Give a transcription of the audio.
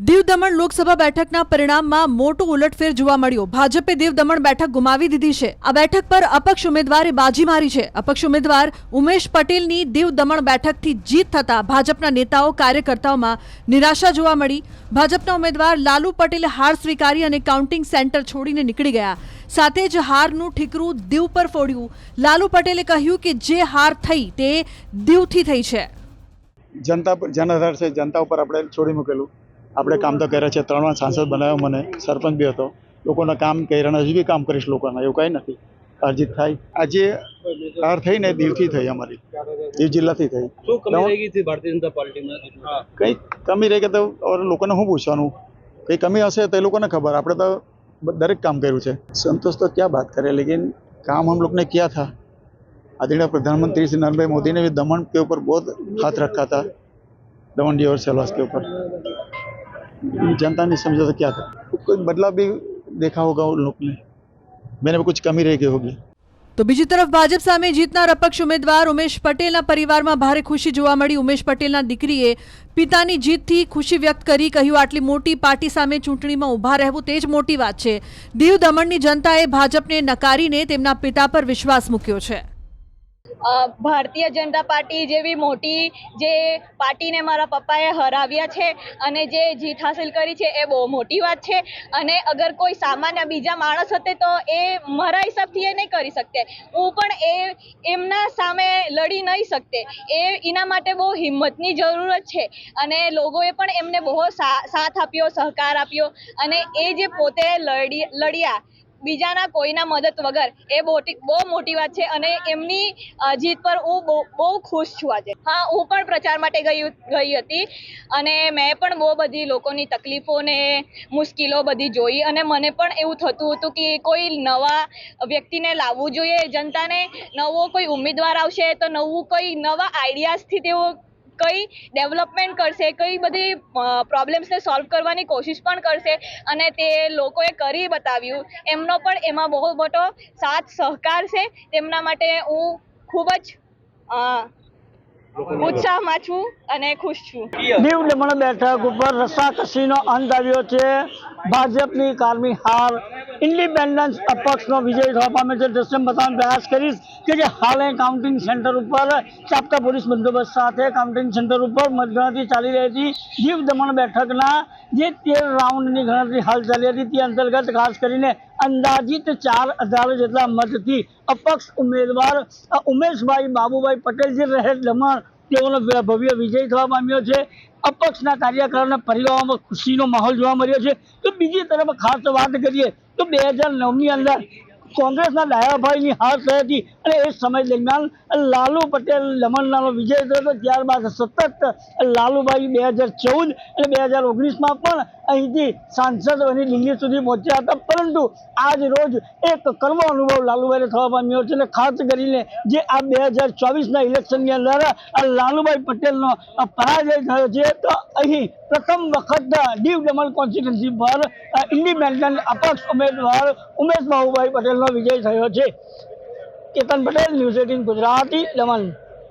દીવ દમણ લોકસભા બેઠકના પરિણામમાં મોટું ઉલટફેર જોવા મળ્યો. ભાજપે દીવ દમણ બેઠક ગુમાવી દીધી છે. આ બેઠક પર અપક્ષ ઉમેદવારે બાજી મારી છે. અપક્ષ ઉમેદવાર ઉમેશ પટેલની દીવ દમણ બેઠકથી જીત થતા ભાજપના નેતાઓ કાર્યકર્તાઓમાં નિરાશા જોવા મળી. ભાજપના ઉમેદવાર લાલુ પટેલે હાર સ્વીકારી અને કાઉન્ટિંગ સેન્ટર છોડીને નીકળી ગયા. સાથે જ હારનું ઠીકરું દીવ પર ફોડ્યું. લાલુ પટેલે કહ્યું કે જે હાર થઈ તે દીવથી થઈ છે. જનતા પર જનાધાર છે, જનતા ઉપર આપણે છોડી મૂકેલું. આપણે કામ તો કર્યા છે ત્રણ વાર સાંસદ બનાવ્યો મને સરપંચ બી હતો લોકોના કામ કર્યા અને હજુ બી કામ કરીશ લોકોના એવું કાંઈ નથી અરજીત થાય આજે હાર થઈ ને દીવથી થઈ અમારી દીવ જિલ્લાથી થઈ શું કમી નવ- રહી ગઈ હતી ભારતીય જનતા પાર્ટીમાં કંઈ કમી રહી કે તો ઓર લોકોને શું પૂછવાનું કંઈ કમી હશે તો એ લોકોને ખબર આપણે તો બ- દરેક કામ કર્યું છે संतोष तो क्या बात करें लेकिन काम हम लोग ने किया था आदरणीय प्रधानमंत्री श्री नरेंद्र भाई मोदी ने भी दमन के ऊपर बहुत हाथ रखा था दमन डी और सेलवास के ऊपर जनता ने समझा तो क्या था कोई बदलाव भी देखा होगा उन लोग ने मैंने भी कुछ कमी रह गई होगी તો બીજી તરફ ભાજપ સામે જીતનાર અપક્ષ ઉમેદવાર ઉમેશ પટેલના પરિવારમાં ભારે ખુશી જોવા મળી ઉમેશ પટેલના દીકરીએ પિતાની જીતથી ખુશી વ્યક્ત કરી કહ્યું આટલી મોટી પાર્ટી સામે ચૂંટણીમાં ઊભા રહેવું તે જ મોટી વાત છે દીવ દમણની જનતાએ ભાજપને નકારીને તેમના પિતા પર વિશ્વાસ મૂક્યો છે અ, ભારતીય જનતા પાર્ટી જેવી મોટી જે પાર્ટીને મારા પપ્પાએ હરાવ્યા છે અને જે જીત હાંસિલ કરી છે એ બહુ મોટી વાત છે. અને અગર કોઈ સામાન્ય બીજા માણસ હતે તો એ મારા હિસાબથી એ નહીં કરી શકતે. હું પણ એ, એમના સામે લડી નહીં શકતે. એ એના માટે બહુ હિંમતની જરૂરત છે. અને લોકોએ પણ એમને બહુ સાથ આપ્યો, સહકાર આપ્યો. અને એ જે પોતે લડી, લડ્યા બીજાના કોઈના મદદ વગર. એ મોટી બહુ મોટી વાત છે અને એમની જીત પર હું બહુ ખુશ છું આજે. હા, હું પણ પ્રચાર માટે ગઈ ગઈ હતી અને મેં પણ બહુ બધી લોકોની તકલીફો ને મુશ્કેલો બધી જોઈ અને મને પણ એવું થતું હતું કે કોઈ નવા વ્યક્તિને લાવવું જોઈએ. જનતાને નવો કોઈ ઉમેદવાર આવશે તો નવું કોઈ નવા આઈડિયાઝથી તેઓ કઈ ડેવલપમેન્ટ કરશે, કઈ બધી પ્રોબ્લેમ્સને સોલ્વ કરવાની કોશિશ પણ કરશે અને તે લોકોએ કરી બતાવ્યું. એમનો પણ એમાં બહુ મોટો સાથ સહકાર છે. તેમના માટે હું ખૂબ જ ઉત્સાહમાં છું અને ખુશ છું. દીવ દમણ બેઠક ઉપર રસાકસીનો અંત આવ્યો છે. ભાજપની કારમી હાર ઇન્ડિપેન્ડન્સ અપક્ષનો વિજય થવા પામે છે દ્રશ્ય બતાવવાનો પ્રયાસ કરીશ કે જે હાલે કાઉન્ટિંગ સેન્ટર ઉપર ચાપતા પોલીસ બંદોબસ્ત સાથે કાઉન્ટિંગ સેન્ટર ઉપર મતગણતરી ચાલી રહી હતી દીવ દમણ બેઠકના જે તેર રાઉન્ડની ગણતરી હાલ ચાલી હતી તે અંતર્ગત ખાસ કરીને અંદાજિત ચાર હજાર જેટલા મતથી અપક્ષ ઉમેદવાર ઉમેશભાઈ બાબુભાઈ પટેલ જે રહે દમણ તેઓનો ભવ્ય વિજય થવા પામ્યો છે અપક્ષના કાર્યકરોના પરિવારોમાં ખુશીનો માહોલ જોવા મળ્યો છે. તો બીજી તરફ ખાસ વાત કરીએ તો બે હજાર નવની અંદર કોંગ્રેસના ડાયાભાઈની હાર થઈ હતી અને એ સમય દરમિયાન લાલુ પટેલ દમણનાનો વિજય થયો હતો. ત્યારબાદ સતત લાલુભાઈ બે હજાર ચૌદ અને બે હજાર ઓગણીસમાં પણ અહીંથી સાંસદ બની દિલ્હી સુધી પહોંચ્યા હતા. પરંતુ આજ રોજ એક કર્મ અનુભવ લાલુભાઈને થવા પામ્યો છે અને ખાસ કરીને જે આ બે હજાર ચોવીસના ઇલેક્શનની અંદર આ લાલુભાઈ પટેલનો પરાજય થયો છે, તો અહીં પ્રથમ વખત દીવ દમણ કોન્સ્ટિટ્યુન્સી પર ઇન્ડિપેન્ડન્ટ અપક્ષ ઉમેદવાર ઉમેશ બાહુભાઈ પટેલનો વિજય થયો છે. Ketan Patel news eighteen Gujarati Daman.